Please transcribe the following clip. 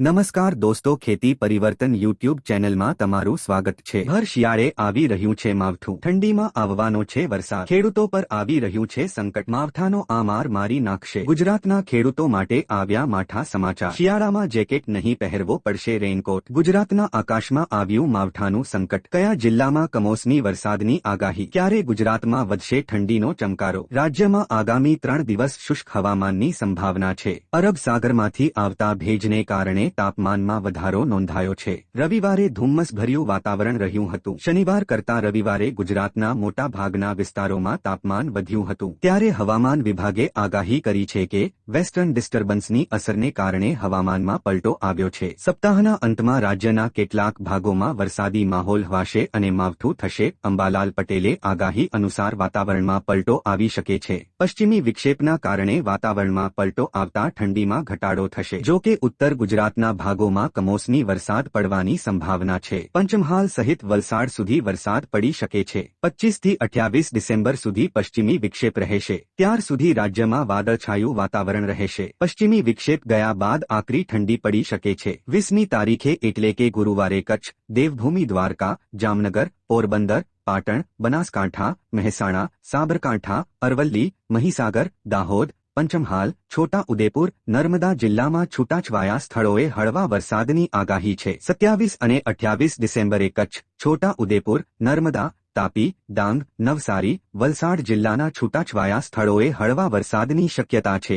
નમસ્કાર દોસ્તો, ખેતી પરિવર્તન યુટ્યુબ ચેનલમાં તમારું સ્વાગત છે. ભર શિયાળે આવી રહ્યું છે, માવઠું. ઠંડીમાં આવવાનો છે વરસાદ. ખેડૂતો પર આવી રહ્યું છે સંકટ. માવઠાનો આ માર મારી નાખશે. ગુજરાતના ખેડૂતો માટે આવ્યા માઠા સમાચાર. શિયાળામાં જેકેટ નહીં પહેરવો પડશે રેઇનકોટ. ગુજરાતના આકાશમાં આવ્યું માવઠાનું સંકટ. કયા જિલ્લામાં કમોસમી વરસાદની આગાહી? ક્યારે ગુજરાતમાં વધશે ઠંડીનો ચમકારો? રાજ્યમાં આગામી ત્રણ દિવસ શુષ્ક હવામાનની સંભાવના છે. અરબ સાગરમાંથી આવતા ભેજને કારણે તાપમાનમાં વધારો નોંધાયો છે. રવિવારે ધુમ્મસભર્યું વાતાવરણ રહ્યું હતું. શનિવાર કરતા રવિવારે ગુજરાતના મોટા ભાગના વિસ્તારોમાં તાપમાન વધ્યું હતું. ત્યારે હવામાન વિભાગે આગાહી કરી છે કે, વેસ્ટર્ન ડિસ્ટર્બન્સની અસરને કારણે હવામાનમાં પલટો આવ્યો છે. સપ્તાહના અંતમાં રાજ્યના કેટલાક ભાગોમાં વરસાદી માહોલ હવાશે અને માવઠું થશે. અંબાલાલ પટેલે આગાહી અનુસાર વાતાવરણમાં પલટો આવી શકે છે. પશ્ચિમી વિક્ષેપના કારણે વાતાવરણમાં પલટો આવતા ઠંડીમાં ઘટાડો થશે. જો કે ઉત્તર ગુજરાતના ભાગોમાં કમોસમી વરસાદ પડવાની સંભાવના છે. પંચમહાલ સહિત વલસાડ સુધી વરસાદ પડી શકે છે. પચીસથી અઠ્યાવીસ ડિસેમ્બર સુધી પશ્ચિમી વિક્ષેપ રહેશે. ત્યાર સુધી રાજ્યમાં વાદળછાયું વાતાવરણ રહેશે. પશ્ચિમી વિક્ષેપ ગયા બાદ આકરી ઠંડી પડી શકે છે. વીસમી તારીખે એટલે કે ગુરુવારે કચ્છ, દેવભૂમિ, દ્વારકા, જામનગર, પોરબંદર, પાટણ, બનાસકાંઠા, મહેસાણા, સાબરકાંઠા, અરવલ્લી, મહીસાગર, દાહોદ પંચમહાલ, છોટા ઉદેપુર, નર્મદા જિલ્લામાં છૂટાછવાયા સ્થળોએ હળવા વરસાદની આગાહી છે. સત્યાવીસ અને અઠ્યાવીસ ડિસેમ્બરે કચ્છ, છોટા ઉદેપુર, નર્મદા, તાપી, ડાંગ, નવસારી, વલસાડ જિલ્લાના છૂટાછવાયા સ્થળોએ હળવા વરસાદની શક્યતા છે.